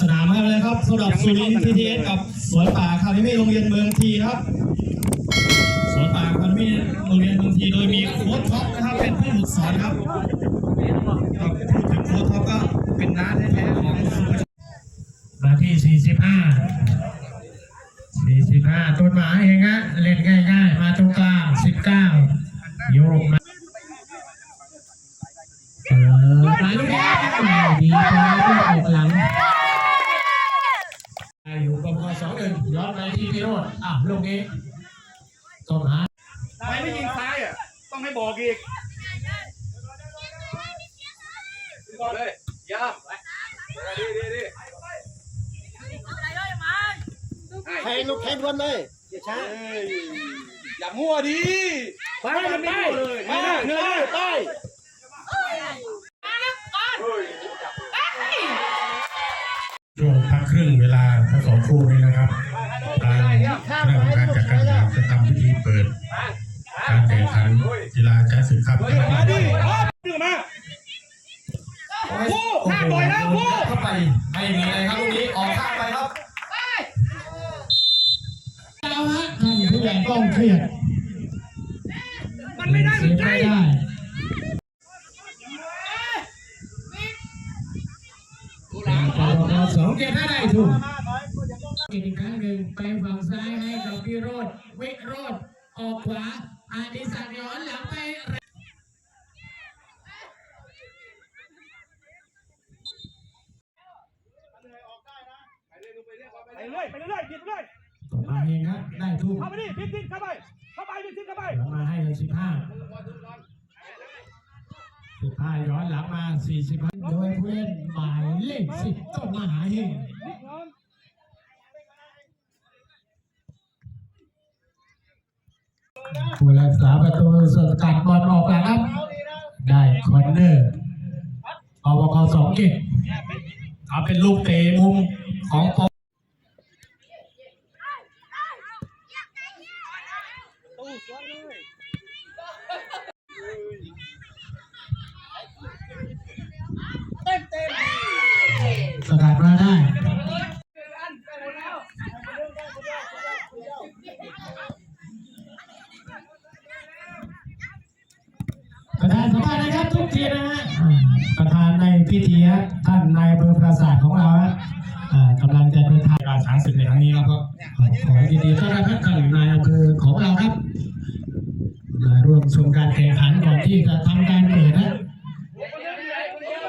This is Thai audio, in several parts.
สนามให้เลยครับสำหรับสุรินทร์ทีทีเอสกับสวนป่าคาเดมี่โรงเรียนเมืองทีครับ สวนป่าคาเดมี่โรงเรียนเมืองทีโดยมีโค้ชท็อปนะครับเป็นผู้ฝึกสอนครับครับพูดถึงโค้ชท็อปก็เป็นน้าแท้ๆของสุภาชัยนาทีสี่สิบห้าสี่สิบห้าต้นหมาเองฮะเล่นง่ายๆ มาตรงกลางสิบเก้าโยกมาเปิดมาลูกนี้ดีกว่าลูกออกหลังอยู่กับพอสองหนึ่งย้อนไปที่พิโรธอะ ลูกนี้ต้นหมาทำไมไม่ยิงซ้ายอะ ต้องให้บอกอีกก่อนเลยย่ามดีดีดีแทงลูกแทงรวนเลยอย่าช้าอย่ามั่วดีไปมันไปไปเนื้อไปช่วงพักครึ่งเวลาทั้งสองคู่นี้นะครับ ทางคณะกรรมการจัดการแข่งขันจะทำพิธีเปิดการแข่งขันกีฬาช้างศึกครับมาดิดึงมาผู้ข้ามบ่อยแล้วผู้เข้าไปไม่มีอะไรครับลูกนี้ออกข้างไปครับเอาฮะท่านผู้ใหญ่ต้องเครียดมันไม่ได้มันใกล้ไม่ได้สองเกมให้ได้ถูกเกมกัน ไปฝั่งซ้ายให้กับพี่โรดวิโรดออกขวาอาดิสักย้อนหลังไปไปเรื่อยไปเรื่อยบิดไปเรื่อยต่อมาเองครับได้ถูกเข้าไปดิบิดบิดเข้าไปเข้าไปบิดบิดเข้าไปหลังมาให้เลยสิบห้าสิบห้าย้อนหลังมาสี่สิบห้าโดยผู้เล่นหมายเลขสิบต้นมหาเฮง ผู้รักษาประตูสกัดบอลออกแล้วครับ ได้คอนเนอร์อวกสองเก็บเอาเป็นลูกเตะมุมของ ยินดีต้อนรับท่านนายอำเภอของเราครับมาร่วมชมการแข่งขันก่อนที่จะทำการเปิดนะ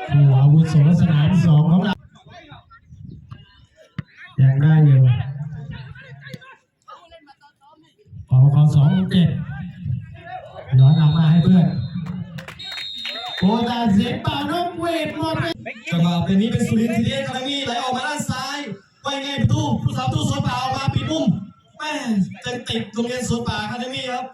ผู้อาวุโสสนามสองของเรายังได้อยู่ขอขอสองเจ็ดย้อนหลังมาให้เพื่อนโอตาเสียงเป่านกเวทหมดไปจังหวะเป็นนี้เป็นสุรินทร์ทีเดียคาเดมี่ไหลออกมาด้านซ้ายไปไงประตูผู้สาวประตูสวนป่าออกมา จะติดโรงเรียนสวนป่าคาเดมี่ครับ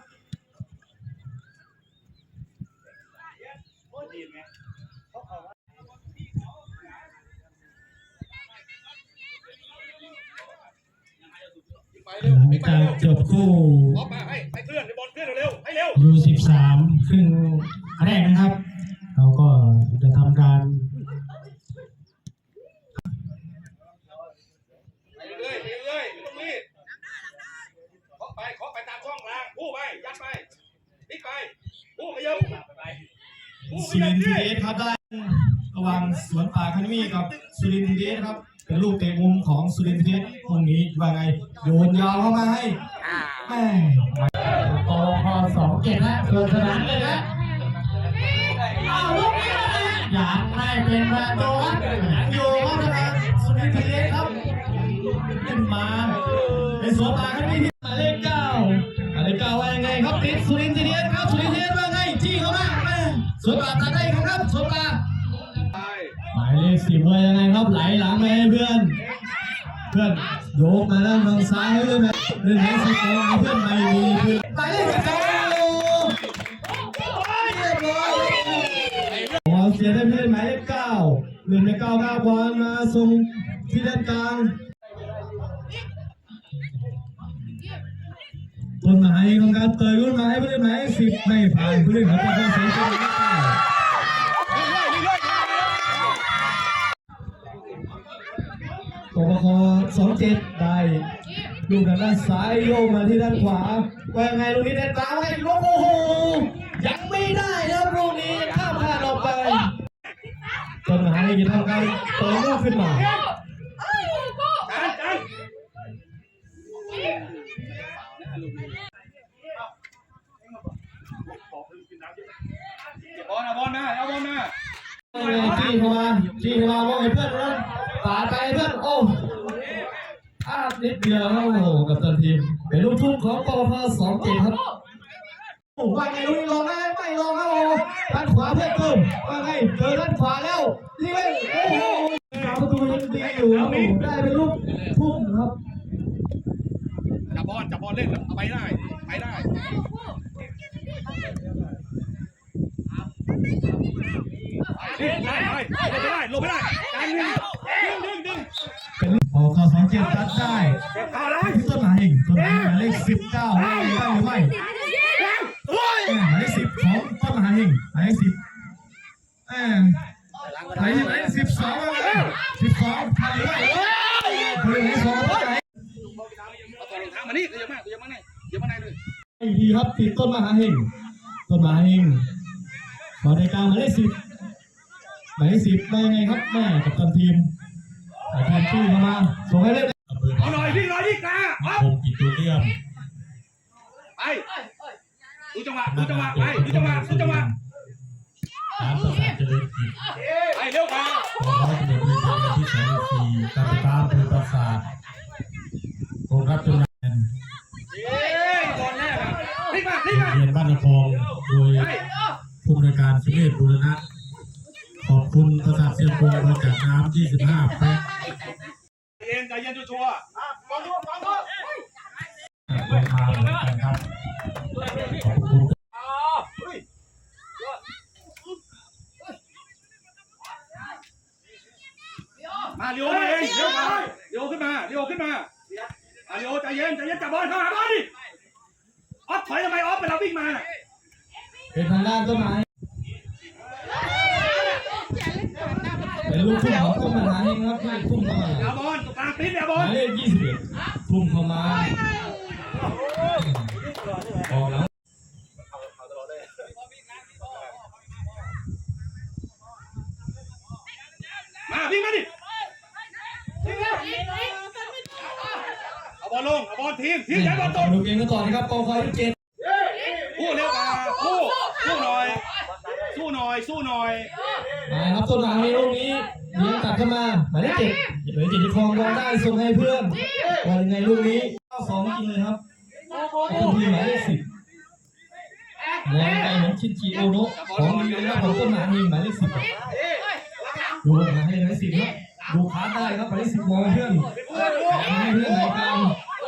ไปเร็วหลังไปจากเร็วจบคู่บอลมาให้ให้เคลื่อนให้บอลเคลื่อนเร็วให้เร็วยูสิบสามครึ่งแรกนะครับ เราก็จะทำการ ไปเรื่อยไปเรื่อยไม่ต้องรีบเคาะไปเคาะไปตามช่องกลางผู้ไปยัดไปพลิกไปผู้ขยับผู้ข สุยัริบนทร์ทีดิเดียครับได้ระหว่างสวนป่าคาเดมี่กับสุรินทร์ทีเดียครับเป็นลูกเตะมุมของสุรินทร์ทีเดียตรงนี้ว่าไงโยนยาวเข้ามาให้แม่ปอพสองเจ็ดนะเปิดสนามเลยนะเอาลูกนี้นะอยากได้เป็นประตูครับโยนเข้ามาสุรินทร์ทีเดียครับขึ้นมาเป็นสวนป่าคาเดมี่ สวนป่าตัดได้ครับครับสวนป่าหมายเลขสิบว่ายังไงครับไหลหลังไปให้เพื่อน เพื่อนโยกมาด้านทางซ้ายเลยนะเรื่องนี้สกอร์เพื่อนไม่มีเพื่อนหมายเลขสิบสองเรียบร้อยบอลเสียได้เพื่อนหมายเลขเก้าหนึ่งในเก้าเก้าบอลมาส่งที่ด้านกลาง ต้นไม้ของการเตยต้นไม้ผู้เล่นหมายสิบไม่ผ่านผู้เล่นของการเสียชีวิตปปคสองเจ็ดได้ลูกทางด้านซ้ายโยกมาที่ด้านขวาว่ายังไงลูกนี้เด็ดตามให้ลูกโอ้โหยังไม่ได้นะครับลูกนี้ข้ามพลาดออกไปจนหายกินทำการเปิดลูกขึ้นมา จี้เข้ามาจี้เข้ามาว่าไอ้เพื่อนนั้นปาดไปเพื่อนโอ้พลาดนิดเดียวครับโอ้โหกับตันทีมเป็นลูกทุ่งของปปคสองเจ็ดครับว่าไงลูกนี้ลงได้ไม่ลองครับโอ้ด้านขวาเพื่อนเพิ่มว่าไงเจอด้านขวาแล้วนี่ไงโอ้โหสามประตูยังดีอยู่ได้เป็นลูกทุ่งครับจับบอลจับบอลเล่นเอาไปได้ไปได้ไป ไปไปลงไม่ได้ลงไม่ได้การดึงดึงดึงเป็นลูกออกข้อสองเจ็ดตัดได้เอาเลยที่ต้นหมายเองต้นหมายหมายเลขสิบเก้าได้หรือไม่หรือไม่หมายเลขสิบของต้นหมายเองหมายเลขสิบเออหมายเลขหมายเลขสิบสองสิบสองทันหรือไม่หมายเลขสองต้นไหนเอาตัวรองเท้ามานี่เยอะมากเยอะมากนี่เยอะมากเลยไอพีครับติดต้นมหาเฮงต้นมหาเฮงขอในกลางหมายเลขสิบ หมายเลขสิบได้ยังไงครับแม่กับตันทีมแต่ทีมชื่อเข้ามาส่งให้เล่นเอาหน่อยพี่หน่อยพี่กล้าเอาผมกินตัวเลี่ยมไปดูจังหวะดูจังหวะไปดูจังหวะดูจังหวะตามประสาทเจริญกิจไปเร็วกว่าร้อยตำรวจตรีเจริญที่สองสี่การติดตามคือประสาทโรงรับจำนำเอ้ยบอลแรกอะพลิกมาพลิกมาเรียนบ้านนาพองโดยไปผู้บริการสุเมธบุรณะขอบ คุณประสาทเสียงโปงบริจาคน้ำ25แพ็คเย็นใจเย็นชัวร์ลงมาเหมือนกันครับขอบคุณมาเร็วมาเองเร็วมาเร็วขึ้นมาเร็วขึ้นมาอะเร็วใจเย็นใจเย็นจับบอลเข้าหาบอลดิออฟถอยทำไมออฟเวลาวิ่งมาน่ะเป็นทางด้านต้นไม้ เป็นลูกทุ่งของต้นมหาเฮงครับที่ทุ่งเข้ามาเอาบอลตาปีนเอาหบอมาลยเลขยี่สิบเอ็ดทุ่มเข้ามาออกแล้วมาวิ่งมาดิเอาบอลลงเอาบอลทีมทีมย้บอลตกดูเกมกันต่อนะครับปอคอยที่เจ็ดสู้เร็วกว่าสู้สู้หน่อย สู้หน่อยสู้หน่อย มาครับต้นไม้ลูกนี้เลี้ เข้ามาหมายเลขเจ็ดเหมายเลขเจ็ดที่คลองบอลได้ส่งให้เพื่อนว่ายังไงลูกนี้เข้าสองจริงเลยครับต้นทีมหมายเลขสิบมองไปเหมือนชินจิโอโนะของดีเลยนะของต้นไม้เองหมายเลขสิบดูมาให้หมายเลขสิบครับดูขาได้ครับหมายเลขสิบมองเพื่อนให้เพื่อนไหนกลาง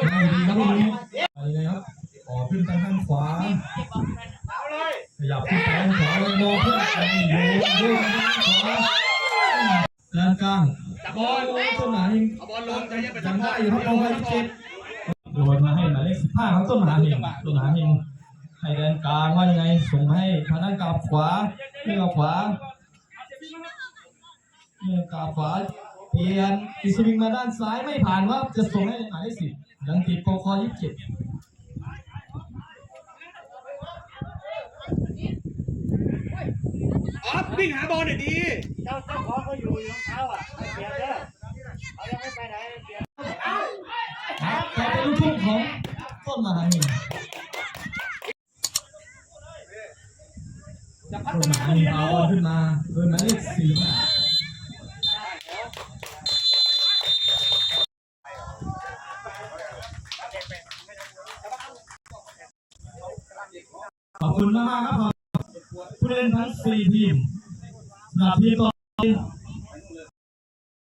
ไม่ดีครับลูกนี้ไปเลยครับออกขึ้นทางด้านขวา ขยับขึ้นไปทางขวาเลยมองเพื่อนไปโยนโยนทางขวาด้านกลาง จับบอล โอ้ต้นหมา เอาบอลลงใจเย็นไป ยังได้ อยู่ครับเอาไว้ที่เจ็ดโยนมาให้หมายเลขสิบห้าของต้นหมาเองต้นหมาเองให้แดนกลางว่ายังไงส่งให้ทางด้านกลับขวาเรื่องขวาเรื่องกลับขวาเปลี่ยนอิสวิงมาด้านซ้ายไม่ผ่านว่าจะส่งให้หมายเลขสิบยังติดโปรคอยี่สิบเจ็ดออฟวิ่งหาบอลหน่อยดี เจ้าเจ้าของเขาอยู่อยู่ของเขาอะไม่เปลี่ยนเด้อเขายังไม่ไปไหนไม่เปลี่ยน ครับแต่เป็น ลูกทุ่งของต้นมหาเฮงจะพัฒต้นนาหมาเรีเฮยเอาขึ้นมาโดยหมาเลขสี่ขอบคุณมากๆครับผมผู้เล่นทั้งสี่ทีมสำหรับทีมต่อ